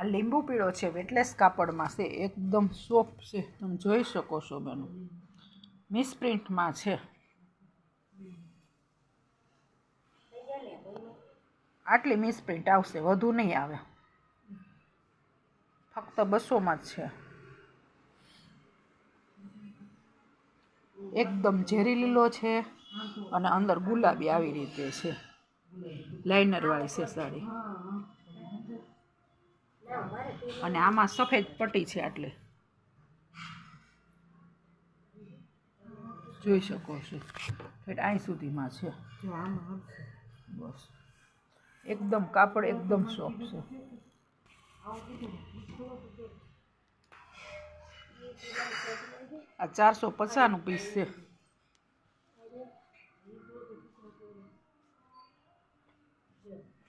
આ લીંબુ પીળો છે, વેટલેસ કાપડમાં છે, એકદમ સોફ્ટ છે. તમે જોઈ શકો છો બેનો મિસપ્રિન્ટમાં છે. આટલી મિસપ્રિન્ટ આવશે, વધુ નહીં આવે. ફક્ત બસોમાં જ છે. એકદમ ઝેરી લીલો છે અને અંદર ગુલાબી આવી રીતે છે. લાઇનરવાળી છે સાડી. અને આમાં સફેદ પટ્ટી છે આટલે. જોઈ શકો છો. એટલે અહીં સુધીમાં છે. બસ. એકદમ કાપડ એકદમ સોફ્ટ છે. આ ચારસો પચાસનું પીસ છે. Yeah.